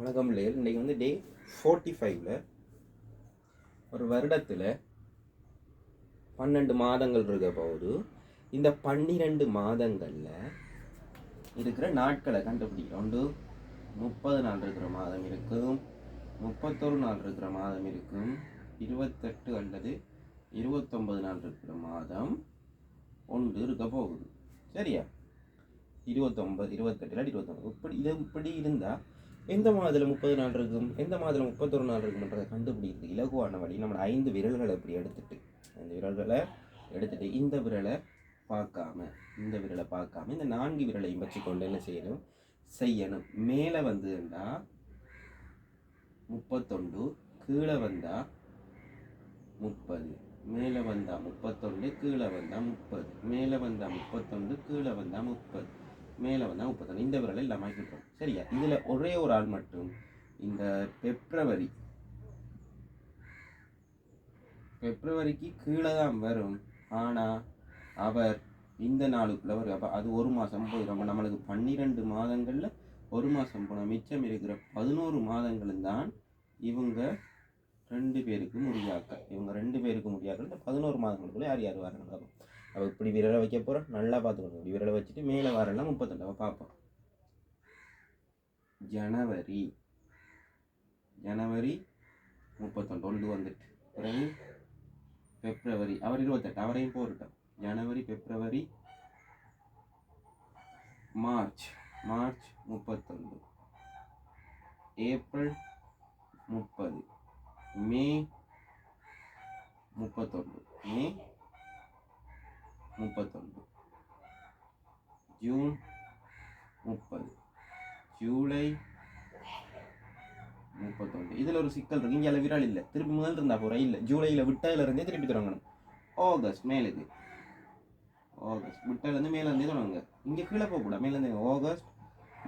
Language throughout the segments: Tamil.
வணக்கம் லேல் இன்றைக்கி வந்து டே ஃபோர்ட்டி ஃபைவ்ல ஒரு வருடத்தில் பன்னெண்டு மாதங்கள் இருக்க போகுது. இந்த பன்னிரெண்டு மாதங்களில் இருக்கிற நாட்களை கண்டுபிடிக்கிறோம். ஒன்று முப்பது நாள் இருக்கிற மாதம் இருக்கும். முப்பத்தொரு நாள் இருக்கிற மாதம் இருக்கும். இருபத்தெட்டு அல்லது இருபத்தொன்பது நாள் இருக்கிற மாதம் ஒன்று இருக்க போகுது. சரியா? இருபத்தொம்பது இருபத்தெட்டு இல்லாட்டி இருபத்தொம்பது இப்படி இது இப்படி இருந்தால் எந்த மாதத்தில் முப்பது நாள் இருக்கும்? எந்த மாதத்தில் முப்பத்தொரு நாள் இருக்கும்ன்றதை கண்டுபிடிக்கிறது. இலகுவான வழி. நம்ம ஐந்து விரல்களை இப்படி எடுத்துட்டு அந்த விரல்களை எடுத்துட்டு இந்த விரலை பார்க்காம இந்த விரலை பார்க்காம இந்த நான்கு விரலையும் வச்சுக்கொண்டு என்ன செய்யணும்? செய்யணும். மேலே வந்ததுன்னா முப்பத்தொண்டு கீழே வந்தால் முப்பது. மேலே வந்தால் முப்பத்தொண்டு கீழே வந்தால் முப்பது. மேலே வந்தால் முப்பத்தொண்டு கீழே வந்தால் முப்பது. மேலே வந்து முப்பத்தொன்று இந்த விரலை இல்லாமல் சரியா? இதில் ஒரே ஒரு ஆள் மட்டும் இந்த பிப்ரவரி பிப்ரவரிக்கு கீழே தான் வரும். ஆனால் அவர் இந்த நாளுக்குள்ள வரும் அப்போ அது ஒரு மாதம் போயிடும் அப்போ நம்மளுக்கு பன்னிரெண்டு மாதங்களில் ஒரு மாதம் போனால் மிச்சம் இருக்கிற பதினோரு மாதங்களும் தான் இவங்க ரெண்டு பேருக்கு முடியாக்க. இவங்க ரெண்டு பேருக்கு முடியாக்க. இந்த பதினோரு மாதங்களுக்குள்ளே யார் யார் வராங்க அவள் இப்படி விரலை வைக்க போகிறோம் நல்லா பார்த்துக்கணும். இப்படி விரலை வச்சுட்டு மேலே வரலாம் முப்பத்தெண்டு பார்ப்போம். ஜனவரி. ஜனவரி முப்பத்தொன்று. ஒன்று வந்துட்டு. பிறகு பிப்ரவரி. அவர் இருபத்தெட்டு. அவரையும் போட்டுட்டோம். ஜனவரி பிப்ரவரி மார்ச். மார்ச் முப்பத்தொன்று. ஏப்ரல் முப்பது. மே முப்பத்தொன்று. மே முப்பத்தொன்று ஜூன் முப்பது. ஜூலை முப்பத்தொன்று இதில் ஒரு சிக்கல் இருக்குது இங்கே விரல் இல்லை. திருப்பி முதல் இருந்தா போகிற இல்லை. ஜூலையில் விட்டதுல இருந்தே திருப்பி தொடங்கணும். ஆகஸ்ட் மேலுக்கு ஆகஸ்ட் விட்டதுலேருந்து மேலேருந்தே தொடங்குங்க. இங்கே கீழே போகக்கூடாது மேலேருந்து ஆகஸ்ட்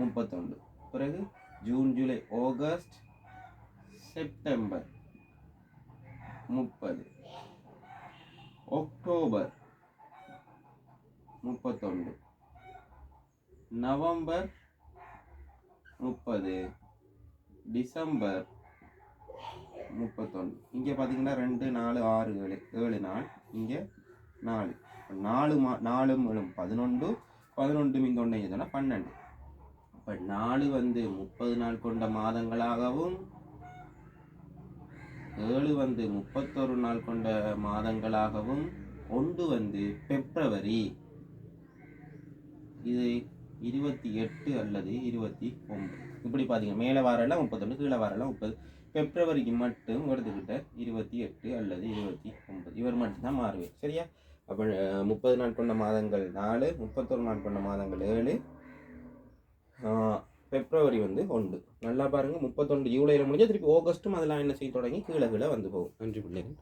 முப்பத்தொன்று பிறகு ஜூன் ஜூலை ஆகஸ்ட் செப்டம்பர் முப்பது. அக்டோபர் முப்பத்தொன்று. நவம்பர் முப்பது. டிசம்பர் முப்பத்தொன்று. இங்கே பார்த்தீங்கன்னா ரெண்டு நாலு ஆறு ஏழு ஏழு நாள். இங்கே நாலு. நாலு மா நாலு மேலும் பதினொன்று பதினொன்று இங்கே ஒன்று எதுனா பன்னெண்டு. அப்போ நாலு வந்து முப்பது நாள் கொண்ட மாதங்களாகவும் ஏழு வந்து முப்பத்தொரு நாள் கொண்ட மாதங்களாகவும் ஒன்று வந்து பிப்ரவரி. இது இருபத்தி எட்டு அல்லது இருபத்தி ஒன்பது இப்படி பார்த்தீங்க மேலே வாரெல்லாம் முப்பத்தொன்று கீழே வாரெல்லாம் முப்பது. பிப்ரவரிக்கு மட்டும் எடுத்துக்கிட்ட இருபத்தி எட்டு அல்லது இருபத்தி ஒன்பது. இவர் மட்டும்தான் மாறுவேன் சரியா? அப்போ முப்பது நாள் கொண்ட மாதங்கள் நாலு முப்பத்தொரு நாள் கொண்ட மாதங்கள் ஏழு. பிப்ரவரி வந்து ஒன்று. நல்லா பாருங்கள் முப்பத்தொன்று ஜூலையில் முடிஞ்சால் திருப்பி ஆகஸ்ட்டும் அதெல்லாம் என்ன செய்ய தொடங்கி கீழே கீழே வந்து போகும். நன்றி பிள்ளைகள்